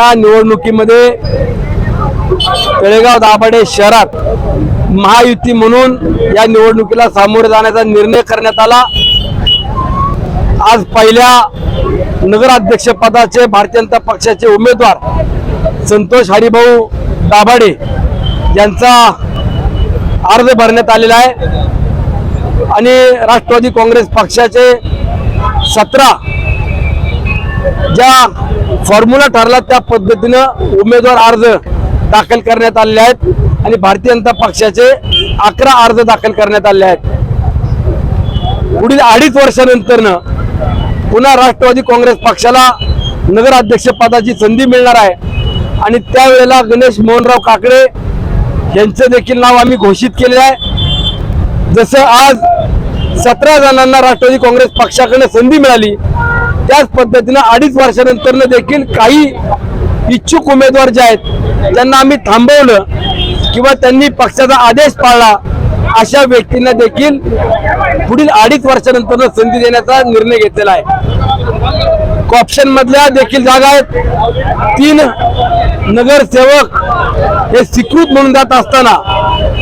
या निवडणुकीमध्ये तळेगाव दाभाडे शहरात महायुती म्हणून या निवडणुकीला सामोरे जाण्याचा निर्णय करण्यात आला. आज पहिल्या नगराध्यक्षपदाचे भारतीय जनता पक्षाचे उमेदवार संतोष हरिभाऊ दाभाडे यांचा अर्ज भरण्यात आलेला आहे. आणि राष्ट्रवादी काँग्रेस पक्षाचे सतरा ज्या फॉर्म्युला ठरला त्या पद्धतीनं उमेदवार अर्ज दाखल करण्यात आलेले आहेत आणि भारतीय जनता पक्षाचे अकरा अर्ज दाखल करण्यात आले आहेत. पुढील अडीच वर्षानंतरनं पुन्हा राष्ट्रवादी काँग्रेस पक्षाला नगराध्यक्षपदाची संधी मिळणार आहे. आणि त्यावेळेला गणेश मोहनराव काकडे यांचं देखील नाव आम्ही घोषित केलेलं आहे. जसं आज सतरा जणांना राष्ट्रवादी काँग्रेस पक्षाकडे संधी मिळाली त्याच पद्धतीनं अडीच वर्षानंतर देखील काही इच्छुक उमेदवार जे आहेत त्यांना आम्ही थांबवलं किंवा त्यांनी पक्षाचा आदेश पाळला अशा व्यक्तींना देखील पुढील अडीच वर्षानंतर संधी देण्याचा निर्णय घेतलेला आहे. कॉप्शन मधल्या देखील जागा आहेत. तीन नगरसेवक हे स्वीकृत म्हणून जात असताना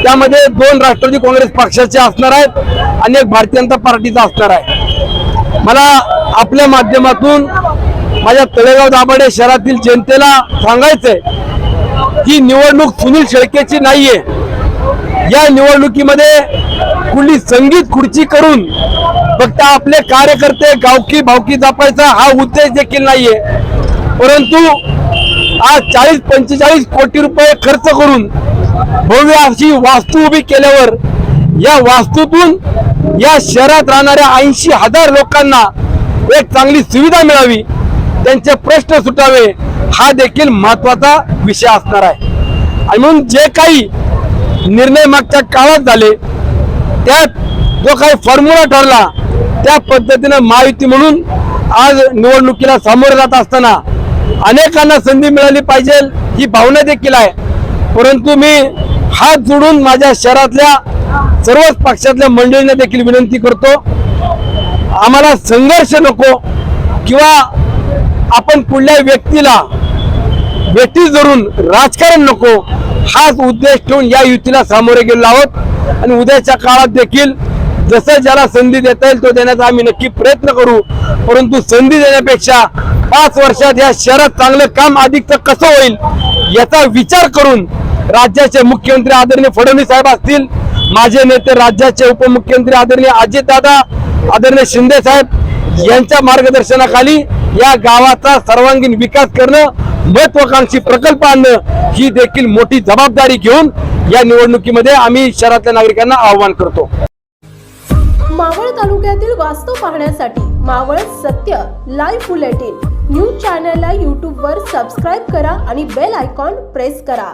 त्यामध्ये दोन राष्ट्रवादी काँग्रेस पक्षाचे असणार आहेत आणि एक भारतीय जनता पार्टीचा असणार आहे. मला आपल्या माध्यमातून माझ्या तळेगाव दाभाडे शहरातील जनतेला सांगायचंय की निवडणूक सुनील शेळकेची नाहीये. या निवडणुकीमध्ये कुठली संगीत खुर्ची करून फक्त आपले कार्यकर्ते गावकी भावकी जपायचा हा उद्देश देखील नाहीये. परंतु आज चाळीस पंचेचाळीस कोटी रुपये खर्च करून भव्य अशी वास्तू उभी केल्यावर या वास्तूतून या शहरात राहणाऱ्या ऐंशी हजार लोकांना एक चांगली सुविधा मिळावी त्यांचे प्रश्न सुटावे हा देखील महत्त्वाचा विषय असणार आहे. आणि म्हणून जे काही निर्णय मागच्या काळात झाले त्यात जो काही फॉर्म्युला ठरला त्या पद्धतीनं महायुती म्हणून आज निवडणुकीला सामोरे जात असताना अनेकांना संधी मिळाली पाहिजे ही भावना देखील आहे. परंतु मी हात जोडून माझ्या शहरातल्या सर्वच पक्षातल्या मंडळींना देखील विनंती करतो आम्हाला संघर्ष नको किंवा आपण कुठल्या व्यक्तीला भेटी धरून राजकारण नको हाच उद्देश ठेवून या युतीला सामोरे गेलो आहोत. आणि उद्याच्या काळात देखील जसं ज्याला संधी देता येईल तो देण्याचा आम्ही नक्की प्रयत्न करू. परंतु संधी देण्यापेक्षा पाच वर्षात या शहरात चांगलं काम अधिकचं कसं होईल याचा विचार करून राज्याचे मुख्यमंत्री आदरणीय फडणवीस साहेब असतील माझे नेते राज्याचे उपमुख्यमंत्री आदरणीय अजितदादा आदरणीय शिंदे साहेब यांच्या मार्गदर्शनाखाली या गावाचा सर्वांगीण विकास करणं महत्वाकांक्षी प्रकल्प आणणं ही देखील मोठी जबाबदारी घेऊन या निवडणुकीमध्ये आम्ही शहरातल्या नागरिकांना आवाहन करतो. मावळ तालुक्यातील वास्तव पाहण्यासाठी मावळ सत्य लाईव्ह बुलेटिन न्यूज चॅनलला यूट्यूबवर सबस्क्राईब करा आणि बेल आयकॉन प्रेस करा.